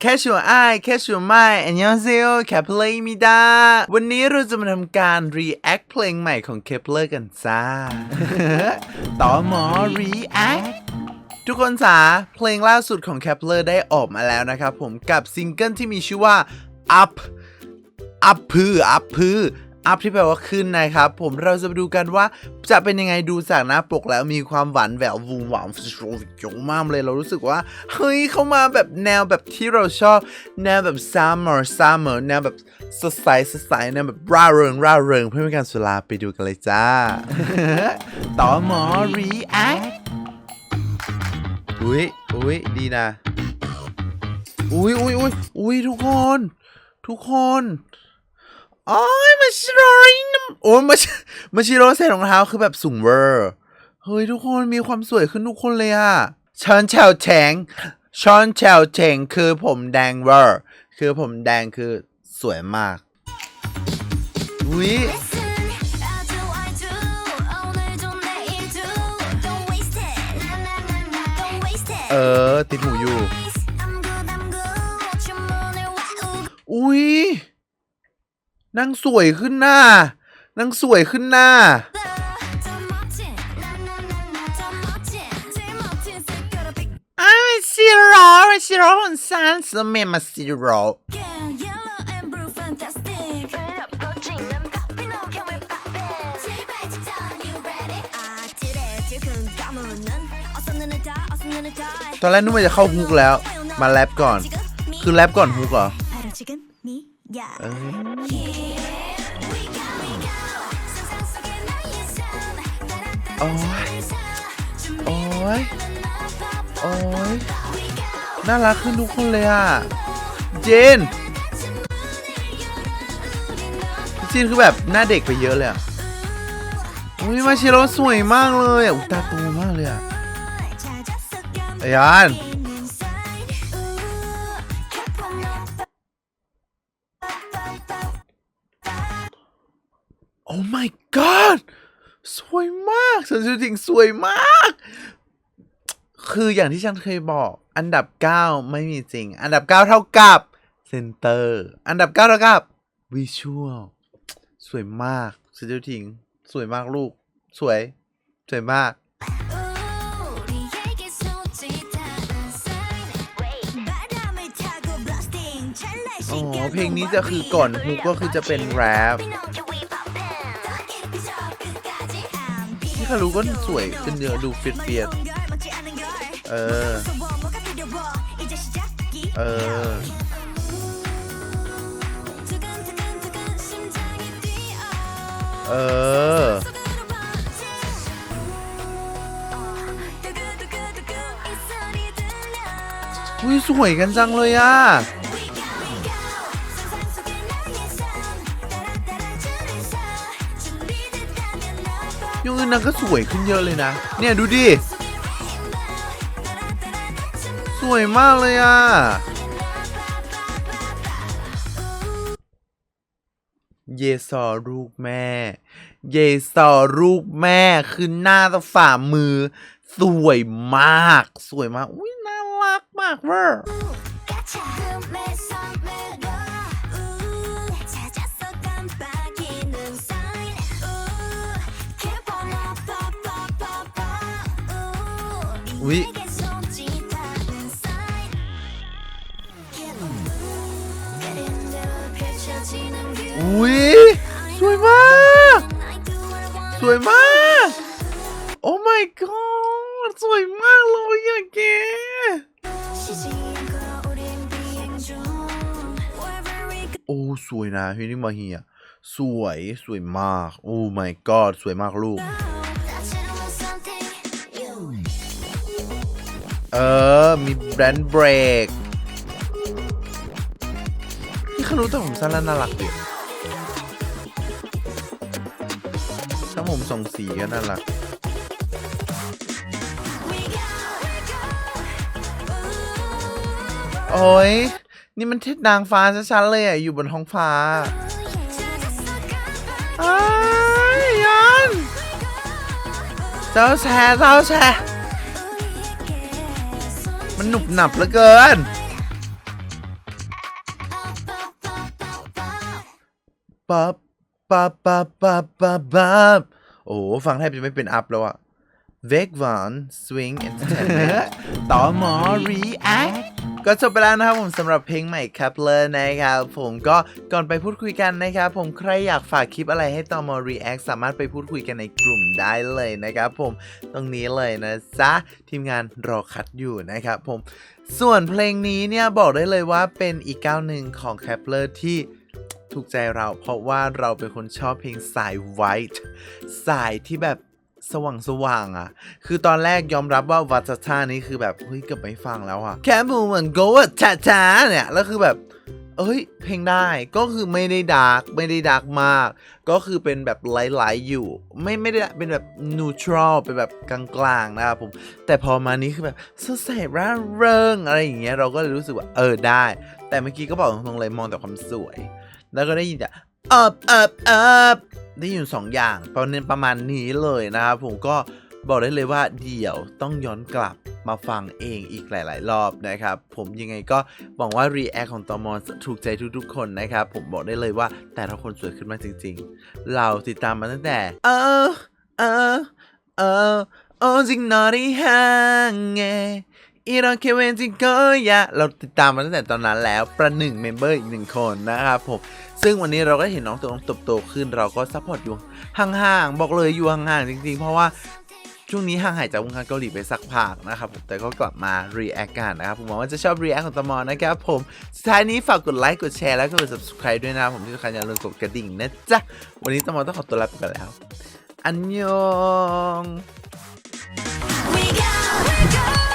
แค่ชัวอ้ายแค่ชัวไม่อันยองเซโอแคปเลมิดาวันนี้เราจะมาทำการ react เพลงใหม่ของเคปเลอร์กันจ้า ต่อหมอ react ทุกคนจ๋าเพลงล่าสุดของแคปเลอร์ได้ออกมาแล้วนะครับผมกับซิงเกิลที่มีชื่อว่า up up พือ up พือ up ที่แปลว่าขึ้นนะครับ ผมเราจะมาดูกันว่าจะเป็นยังไงดูจากหน้าปกแล้วมีความหวานแหวววูมหวานฟิโเยอะมากเลยเรารู้สึกว่า เฮ้ยเข้ามาแบบแนวแบบที่เราชอบ แนวแบบ summer summer แนวแบบสดใสสดใสแนวแบบร่าเริงร่าเริงเพื่อไม่ให้การสุราไปดูกันเลยจ้า ต่อหมอ react อุ้ยอุ้ยดีนะ อุ้ยอุ้ยอุ้ยอุ้ยทุกคน ทุกคน โอ้ยมาชิโร่โอ้ยมาชิมาชิโร่ใส่รองเท้าคือแบบสูงเวอร์เฮ้ยทุกคนมีความสวยขึ้นทุกคนเลยอะชอนเฉาแฉงชอนเฉาแฉงคือผมแดงเวอร์คือผมแดงคือสวยมากอุ้ยเออ ติดหูอยู่ อุ้ย นางสวยขึ้นหน้านางสวยขึ้นหน้า อ้าวซีโร่ซีโร่ของฉันสมัยมาซีโร่ตอนแรกนึกว่าจะเข้าฮุกแล้ว มาแรปก่อน คือแรปก่อนฮุกเหรอเอ้ โอ้ยโอ้ยโอ้ยน่ารักขึ้นทุกคนเลยอะ เจน เจนคือแบบหน้าเด็กไปเยอะเลยอะอุ้ยมาเชโรสวยมากเลยอะตาโตมากเลยอะยานโอ้ my god สวยมากเฉินชื่อทิงสวยมาก คืออย่างที่ฉันเคยบอก อันดับ 9 ไม่มีจริง อันดับ 9 เท่ากับเซนเตอร์อันดับ 9 เท่ากับวิชวลสวยมากเฉินชื่อทิงสวยมากลูก สวย สวยมาก อ๋อ เพลงนี้จะคือก่อนฮุกก็คือจะเป็นแรป คารุก็สวยขึ้นเยอะดูเฟียดเฟียดเออ เออ เออ อุ้ยสวยกันจังเลยอะ นนางก็สวยขึ้นเยอะเลยนะ เนี่ยดูดิ สวยมากเลยอะ เยซอลูกแม่ เยซอลูกแม่คือหน้าตาฝ่ามือ สวยมาก สวยมาก อุ้ยน่ารักมากเวอร์ อุ้ยอุ้ยสวยมาก สวยมาก โอ้ my god สวยมากเลยอะแกโอ้สวยนะพี่นี่มาเฮียสวยสวยมาก โอ้ my god สวยมากลูก เออ มีแบรนด์เบรกนี่เขารู้แต่ผมสั้นแล้วน่ารักดิถ้าผมส่งสีก็น่ารัก โอ้ย นี่มันเทศนางฟ้าชัดๆเลยอะ อยู่บนท้องฟ้าอ้ายยันเจ้าแชร์เจ้าแชร์ มันหนุบหนับเหลือเกิน ปั๊บปั๊บปั๊บปั๊บปั๊บปั๊บโอ้ฟังแทบจะไม่เป็นอัพแล้วอะ Veg Van Swing Entertainment ต่อมอ React ก็จบไปแล้วนะครับผมสำหรับเพลงใหม่ครับเลยนะครับผมก็ก่อนไปพูดคุยกันนะครับผมใครอยากฝากคลิปอะไรให้ตอมอรีแอคสามารถไปพูดคุยกันในกลุ่มได้เลยนะครับผมตรงนี้เลยนะจ๊ะทีมงานรอคัดอยู่นะครับผมส่วนเพลงนี้เนี่ยบอกได้เลยว่าเป็นอีกก้าวหนึ่งของแคปเลอร์ที่ถูกใจเราเพราะว่าเราเป็นคนชอบเพลงสายไวท์สายที่แบบ สว่างสว่างๆอะ คือตอนแรกยอมรับว่าวัตชานี้คือแบบเฮ้ยเกือบไม่ฟังแล้วอะแค่มูเหมือนโกะช้าช้าๆเนี่ยแล้วคือแบบเอ้ย เพลงได้ก็คือไม่ได้ดาร์กไม่ได้ดาร์กมาก ก็คือเป็นแบบไลท์ๆอยู่ ไม่ไม่ได้เป็นแบบนูทรัลเป็นแบบกลางๆนะครับผม แต่พอมานี้คือแบบสดใสร่าเริงอะไรอย่างเงี้ยเราก็เลยรู้สึกว่าเออได้ แต่เมื่อกี้ก็บอกตรงๆเลยมองแต่ความสวย แล้วก็ได้ยินแต่เอิบ ได้อยินสองอย่างประเด็นประมาณนี้เลยนะครับผมก็บอกได้เลยว่าเดี๋ยวต้องย้อนกลับมาฟังเองอีกหลาย ๆ รอบนะครับ ผมยังไงก็หวังว่า React ของตอมอนถูกใจทุก ๆ คนนะครับ ผมบอกได้เลยว่าแต่ละคนสวยขึ้นมากจริง ๆ เราติดตามมาตั้งแต่ เออ เออ เออโอ้จริงนอรี่ห่างไงอีรอนเคเวนจิงก็ยะเราติดตามมาตั้งแต่ตอนนั้นแล้วประหนึ่งเมมเบอร์อีกหนึ่งคนนะครับผม ซึ่งวันนี้เราก็เห็นน้องตัวน้องเติบโตขึ้น เราก็ซัพพอร์ตอยู่ห่างๆ บอกเลยอยู่ห่างๆ จริงๆ เพราะว่าช่วงนี้ห่างหายจากวงการเกาหลีไปสักพักนะครับผมแต่ก็กลับมา react กันนะครับผมหวังว่าจะชอบ react ของตมอนะครับผมสุดท้ายนี้ฝากกดไลค์กดแชร์แล้วก็กด subscribe ด้วยนะผมที่สำคัญอย่าลืมกดกระดิ่งนะจ๊ะวันนี้ตมอต้องขอตัวลาไปก่อนแล้วอันยอง We go, we go